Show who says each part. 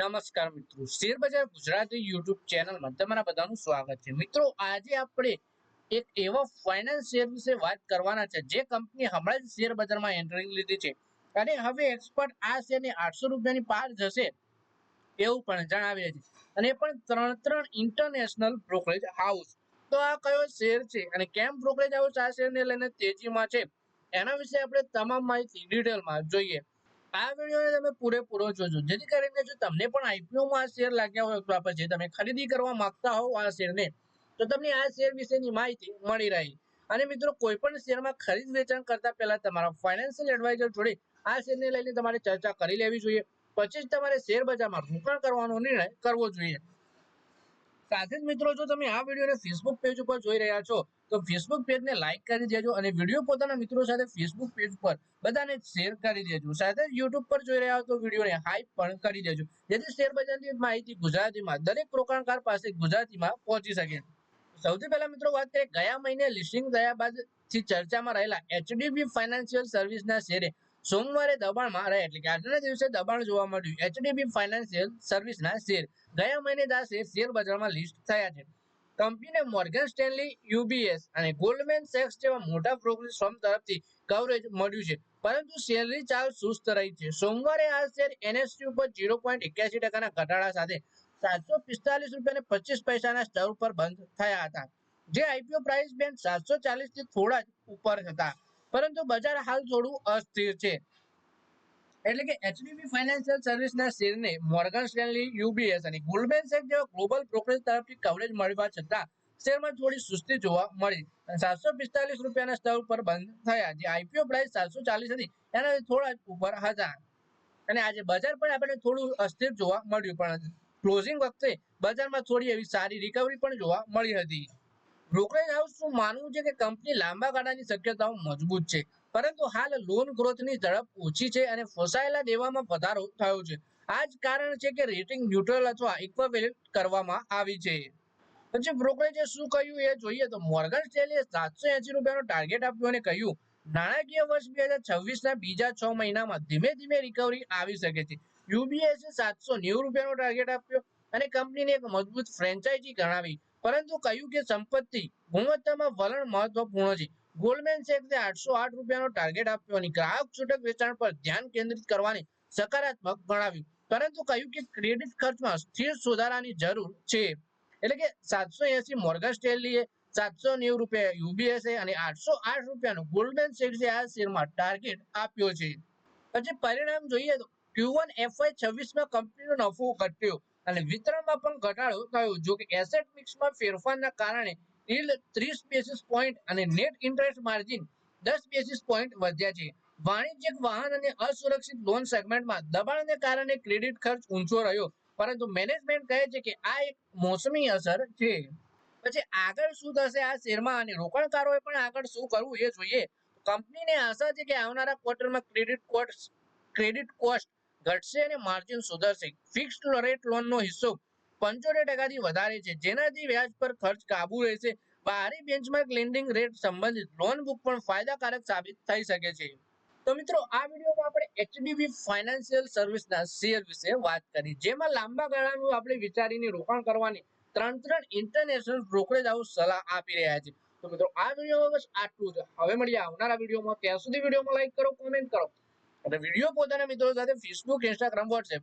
Speaker 1: નમસ્કાર મિત્રો. શેર બજાર ગુજરાતી યુટ્યુબ ચેનલમાં તમારા બધાનું સ્વાગત છે. મિત્રો, આજે આપણે એક એવા ફાઇનાન્સ શેર વિશે વાત કરવાના છે, જે કંપની હમણાં જ શેર બજારમાં એન્ટ્રી લીધી છે. અને હવે એક્સપર્ટ આ શેરને આઠસો રૂપિયાની પાર જશે એવું પણ જણાવે છે. અને પણ ત્રણ ત્રણ ઇન્ટરનેશનલ બ્રોકરેજ હાઉસ તો આ કયો શેર છે અને કેમ બ્રોકરેજ હાઉસ આ શેરને લઈને તેજીમાં છે? એના વિશે આપણે તમામ માહિતી ડિટેલમાં જોઈએ. આ વિડીયોને તમે પૂરેપૂરો જોજો. જેથી કરીને જો તમને પણ આઈપીઓમાં આ શેર લાગ્યા હોય અથવા પછી તમે ખરીદી કરવા માંગતા હોવ આ શેરને, તો તમને આ શેર વિશેની માહિતી મળી રહી. અને મિત્રો કોઈ પણ શેરમાં ખરીદ વેચાણ કરતા પહેલા તમારા ફાઇનાન્શિયલ એડવાઇઝર જોડે આ શેરને લઈને તમારે ચર્ચા કરી લેવી જોઈએ. પછી જ તમારે શેર બજારમાં રોકાણ કરવાનો નિર્ણય કરવો જોઈએ. સાથે જ મિત્રો, જો તમે આ વિડીયોને ફેસબુક પેજ ઉપર જોઈ રહ્યા છો તો ફેસબુક પેજને લાઈક કરી દેજો અને વીડિયો પોતાના મિત્રો સાથે ફેસબુક પેજ પર બધાને શેર કરી દેજો. સાથે યુટ્યુબ પર જોઈ રહ્યા હો તો વિડીયોને હાઈપ પણ કરી દેજો. જેથી શેર માહિતી ગુજરાતીમાં, દરેક રોકાણકાર પાસે ગુજરાતીમાં પહોંચી શકે. સૌથી પહેલા મિત્રો વાત કરીએ, ગયા મહિને લિસ્ટિંગ થયા બાદ ચર્ચામાં રહેલા એચડીબી ફાઇનાન્શિયલ સર્વિસના શેરે સોમવારે દબાણમાં રહ્યા. એટલે કે આજના દિવસે દબાણ જોવા મળ્યું એચડીબી ફાઇનાન્શિયલ સર્વિસના શેર ગયા મહિને શેર શેર બજારમાં લિસ્ટ થયા છે. કંપનીને મોર્ગન સ્ટેનલી યુબીએસ અને ગોલ્ડમેન સેક્સ જેવા મોટા બ્રોકરેજ ફર્મ તરફથી કવરેજ મળ્યું છે. પરંતુ શેરની ચાલ સુસ્ત રહી છે. સોમવારે આ શેર એનએસસી ઉપર ઝીરો પોઈન્ટ એક્યાસી ટકાના ઘટાડા સાથે સાતસો પિસ્તાલીસ રૂપિયા પચીસ પૈસાના સ્તર ઉપર બંધ થયા હતા. જે આઈપીઓ પ્રાઇસ બેન્ડ સાતસો ચાલીસથી થોડા જ ઉપર હતા. પરંતુ બજાર હાલ થોડું અસ્થિર છે. એટલે કે એચડીબી ફાઇનાન્શિયલ સર્વિસના શેરને મોર્ગન સ્ટેનલી યુબીએસ અને ગોલ્ડમેન સેક જેવા ગ્લોબલ બ્રોકરેજ તરફથી કવરેજ મળવા છતાં શેરમાં થોડી સુસ્તી જોવા મળી. સાતસો પિસ્તાલીસ રૂપિયાના સ્તર ઉપર બંધ થયા. જે આઈપીઓ પ્રાઇસ સાતસો ચાલીસ હતી. એનાથી થોડા ઉપર હતા. અને આજે બજાર પણ આપણને થોડું અસ્થિર જોવા મળ્યું પણ ક્લોઝિંગ વખતે બજારમાં થોડી એવી સારી રિકવરી પણ જોવા મળી હતી. બ્રોકરેજ હાઉસનું માનવું છે કે કંપની લાંબા ગાળાની શક્યતાઓ મજબૂત છે. પરંતુ હાલ લોન ગ્રોથની ઝડપ ઓછી છે અને ફસાયેલા દેવામાં વધારો થયો છે. આ જ કારણ છે કે રેટિંગ ન્યુટ્રલ અથવા ઇક્વેવેલેન્ટ કરવામાં આવી છે. પછી બ્રોકરેજે શું કહ્યું એ જોઈએ તો મોર્ગન સ્ટેલીએ સાતસો એસી રૂપિયાનો ટાર્ગેટ આપ્યો અને કહ્યું, નાણાકીય વર્ષ બે હજાર છવ્વીસના બીજા છ મહિનામાં ધીમે ધીમે રિકવરી આવી શકે છે. યુબીએસે સાતસો નેવું રૂપિયાનો ટાર્ગેટ આપ્યો અને કંપનીને એક મજબૂત ફ્રેન્ચાઇઝી ગણાવી, પરંતુ કહ્યું કે સંપત્તિ ગુણવત્તામાં વલણ મહત્વપૂર્ણ છે. ગોલ્ડમેન સેક્સે આઠસો આઠ રૂપિયાનો ટાર્ગેટ આપ્યો અને ગ્રાહક છૂટક વેચાણ પર ધ્યાન કેન્દ્રિત કરવાની સકારાત્મક ગણાવ્યું પરંતુ કહ્યું કે ક્રેડિટ ખર્ચમાં સ્થિર સુધારાની જરૂર છે. એટલે કે સાતસો એસી મોર્ગન સ્ટેનલીએ સાતસો નેવું રૂપિયા યુબીએસએ અને આઠસો આઠ રૂપિયાનો ગોલ્ડમેન સેક્સે આ શેરમાં ટાર્ગેટ આપ્યો છે. પછી પરિણામ જોઈએ તો ક્યુ વન એફઆઈ છવ્વીસમાં કંપનીનો નફો ઘટ્યો અને વિતરણમાં પણ ઘટાડો થયો. જો કે એસેટ મિક્સમાં ફેરફારના કારણે yield ત્રીસ બેસિસ પોઈન્ટ અને નેટ ઇન્ટરેસ્ટ માર્જિન દસ બેસિસ પોઈન્ટ વધ્યા છે. વાણિજ્યિક વાહન અને અસુરક્ષિત લોન સેગમેન્ટમાં દબાણને કારણે ક્રેડિટ ખર્ચ ઊંચો રહ્યો. પરંતુ મેનેજમેન્ટ કહે છે કે આ એક મોસમી અસર છે. પછી આગળ શું થશે આ શેરમાં અને રોકાણકારોએ પણ આગળ શું કરવું એ જોઈએ. કંપનીને આશા છે કે આવનારા ક્વાર્ટરમાં ક્રેડિટ કોસ્ટ ક્રેડિટ કોસ્ટ ઘટશે અને માર્જિન સુધરશે. ફિક્સ્ડ રેટ લોનનો હિસ્સો પંચોતેર ટકાથી વધારે છે. જેનાથી વ્યાજ પર ખર્ચ કાબુ રહેશે. બારી બેન્ચમાર્ક લેન્ડિંગ રેટ સંબંધિત લોન બુક પણ ફાયદાકારક સાબિત થઈ શકે છે. તો મિત્રો, આ વિડીયોમાં આપણે એચડીબી ફાઇનાન્શિયલ સર્વિસના શેર વિશે વાત કરી. જેમાં લાંબા ગાળાનું આપણે વિચારીને રોકાણ કરવાની ત્રણ ત્રણ ઇન્ટરનેશનલ બ્રોકરેજ હાઉસ સલાહ આપી રહ્યા છે. તો મિત્રો, આ વિડીયોમાં બસ આટલું છે હવે મળીએ આવનારા વિડીયોમાં. ત્યાં સુધી વિડીયોમાં લાઈક કરો, કોમેન્ટ કરો. અને વીડિયો પોતાના મિત્રો સાથે ફેસબુક ઇન્સ્ટાગ્રામ વોટ્સએપ